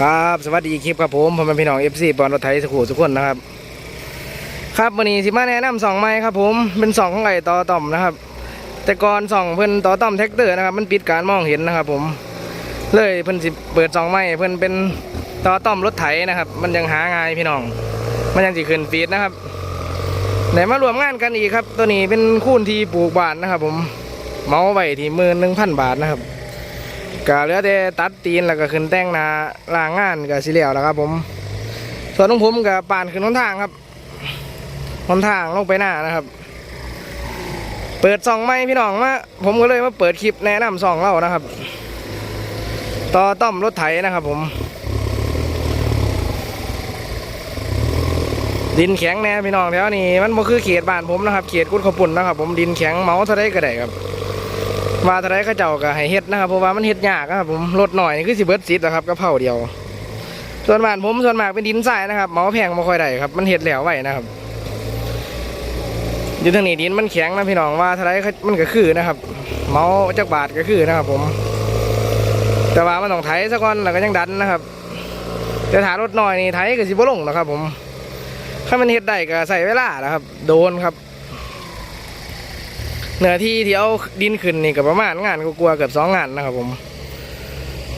ครับสวัสดีคลิปครับผมผมเป็นพี่น้องเอฟซีบอลรถไทยสุขุสุขคนนะครับ ครับวันนี้สิมาแนะนำสองไม้ครับผมเป็นสองของไก่ต่อต่อมนะครับ แต่ก่อนสองเพิ่อนต่อต่อมแท็กเตอร์นะครับ มันปิดการมองเห็นนะครับ ผม เลยเพิ่อนสิเปิดสองไม้เพิ่อนเป็นต่อต่อมรถไถนะครับ มันยังหาง่ายพี่น้อง มันยังสิขึ้นฟีดนะครับไหนมารวมงานกันอีกครับ ตัวนี้เป็นคูนที่ปลูกบานนะครับ ผมเมาไว้ที่หมื่นหนึ่งพันบาทนะครับ ก็เหลือแต่ตัดตีนแล้วก็ขึ้นแต่งนาล่างงานก็สิเหลียวแล้วครับ ผม ส่วนของผมกับป่านขึ้นหนทางครับหนทางลงไปหน้านะครับ เปิดซองไม้พี่น้องมาผมก็เลยมาเปิดคลิปแนะนำซองเรานะครับ ต่อต้อมรถไถนะครับ ผม ดินแข็งแน่พี่น้องแถวนี้มันบ่คือเขตบ้านผมนะครับเขตกุดขปุ่นนะครับ ผมดินแข็งเมาเท่าไรก็ได้ครับ ว่าเท่าไรเขาเจ้าก็ให้เฮ็ดนะครับเพราะว่ามันเฮ็ดยากครับผมรถหน่อยนี่คือสิเบิดซิดนะครับกระเพราเดียว ส่วนบ้านผมส่วนมากเป็นดินทรายนะครับเหมาแพงไม่ค่อยได้ครับ มันเฮ็ดแล้วไว้นะครับอยู่ทางนี้ดินมันแข็งนะพี่น้องว่าเท่าไรมันก็คือนะครับ เมาจักบาทก็คือนะครับผม แต่ว่ามันต้องไถซะก่อนแล้วก็ยังดันนะครับแต่ถารถหน่อยนี่ไถก็สิบ่ลงนะครับ ผมถ้ามันเฮ็ดได้ก็ใส่เวลานะครับ โดนครับ เนื้อที่ที่เอาดินขึ้นนี่ก็ประมาณงานก็กลัวเกือบสองงานนะครับผม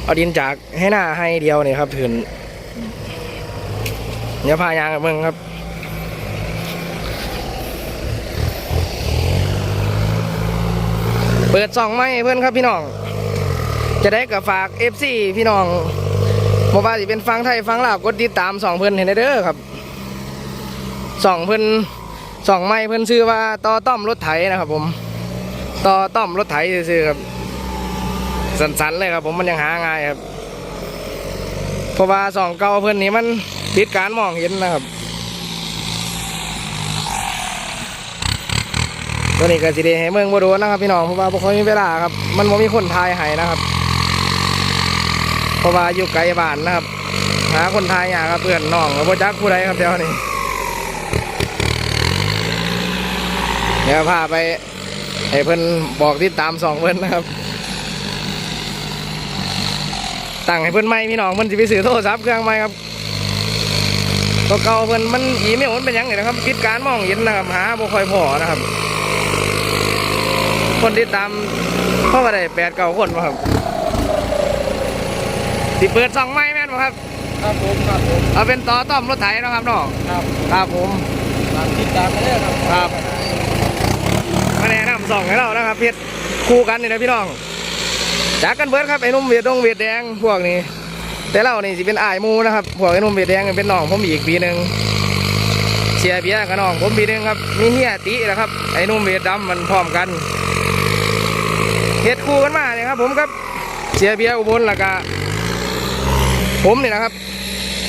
เอาดินจากให้หน้าให้เดียวนี่ครับถึงเดี๋ยวพายางกับมึงครับเปิดสองไม้เพื่อนครับพี่น้อง จะได้กับฝาก FC พี่น้องบอกว่าสิเป็นฟังไทยฟังลาวกดติดตามสองเพื่อนเห็นได้เด้อครับสองเพื่อนสองไม้เพื่อนชื่อว่าต่อต้อมรถไถนะครับผม ต่อต้อมรถไถซื่อครับ สันๆเลยครับ ผมมันยังหาง่ายครับเพราะว่าสองเก่าเพื่อนนี้มันติดการมองเห็นนะครับ ตัวนี้ก็สิเดให้เมืองบ่โดนนะครับ พี่น้องเพราะว่าบ่ค่อยมีเวลาครับ มันบ่มีคนทายให้นะครับเพราะว่าอยู่ไกลบ้านนะครับ หาคนทายอยากครับเพื่อนน้องบ่อจักผู้ใดครับเดี๋ยวนี้เดี๋ยวพาไป ให้เพิ่นบอกติดตามสองเพิ่นนะครับ ตั้งให้เพิ่นไม่พี่น้องเพิ่นสิไปซื้อโทรศัพท์เครื่องใหม่ครับตัวเก่าเพิ่นมันอีเมลมันเป็นหยังไงนะครับปิดการมองเห็นนะครับหาบ่ค่อยพอนะครับ คนติดตามเพราะว่าได้แปดเก้าคนมาครับสิเปิดสองไม้แม่นบ่ครับ ครับผมครับผมเอาเป็นต่อต้อมรถไถเนาะครับน้องครับ ครับผมตามติดตามมาเลยครับครับมาแนะนำ สองให้เรานะครับเพชรคู่กันนี่นะพี่น้องจากกันเบิร์ดครับไอ้นุ่มเวียดดงเวียดแดงพวกนี้ แต่เรานี่สิเป็นอายหมูนะครับพวกไอ้นุ่มเวียดแดงเป็นน้องผมอีกปีหนึ่งเสียเบียกับน้องผมปีหนึ่งครับมีเฮียตินะครับไอ้นุ่มเวียดดำมันพร้อมกันเฮ็ดคู่กันมาเนี่ยครับ ผมครับเสียเบียอุบลแล้วก็ผมนี่นะครับ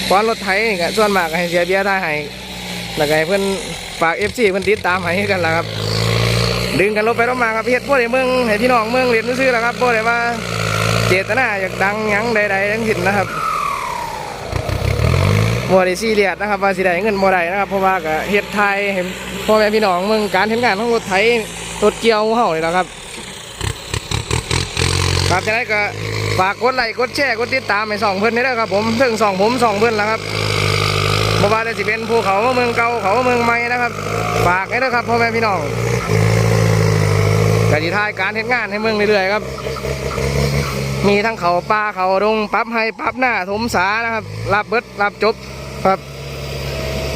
ควานรถไถนี่ก็ส่วนมากให้เสียเบียได้ให้แล้วก็ให้เพื่อนฝากเอฟซีเพื่อนติดตามให้กันละครับ ดึงกันลบไปลบมาครับเฮ็ดพวกไอ้เมืองให้พี่น้องเมืองเรียนซื้อแล้วครับพวกไอ้ว่าเจตนาอยากดังยังใดๆทั้งสิ้นนะครับบ่ได้ซีเรียสนะครับว่าสิได้เงินบ่ได้นะครับเพราะว่าก็เฮ็ดไทยให้พ่อแม่พี่น้องเมืองการเห็นงานของรถไถรถเกี่ยวเฮานี่แหละครับครับจะได้ก็ฝากกดไลค์กดแชร์กดติดตามให้สองเพื่อนนี่ด้วยครับผมถึงสองผมสองเพื่อนแล้วครับบ่ว่าจะสิเป็นภูเขาเมืองเก่าเขาเมืองใหม่นะครับ ฝากให้ด้วยครับพ่อแม่พี่น้อง สิท้ายการเฮ็ดงานให้เมืองเรื่อยๆครับ มีทั้งเขาป่าเขาดงปั๊บให้ปั๊บหน้าถมสานะครับรับเบิดรับจบครับ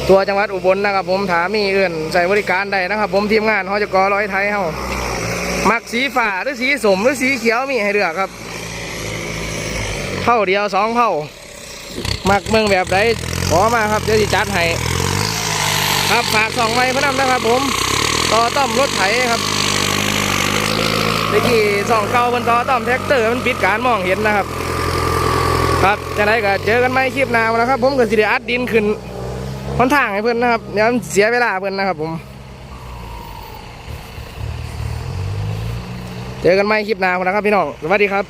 ตัวจังหวัดอุบลนะครับผมถามมีเอื่นใส่บริการได้นะครับ ผมทีมงานฮจะกอร้อยไทยเฮามักสีฟ้าหรือสีสมหรือสีเขียวมีให้เลือกครับเผ่าเดียวสองเผ่ามักเมืองแบบใดขอมาครับเดี๋ยวจะจัดให้ครับฝากสองไม้พระนำนะครับผมต่อต้อมรถไถครับ เมื่อกี้สองเก่าบนต่อต้อมแท็กเตอร์มันปิดการมองเห็นนะครับ ครับจะไรก็เจอกันไหมคลิปหน้านะครับ ผมกับสิเด้อัดดินขึ้นค่อนทางให้เพื่อนนะครับเดี๋ยวมันเสียเวลาเพื่อนนะครับผม เจอกันไหมคลิปหน้านะครับพี่น้องสวัสดีครับ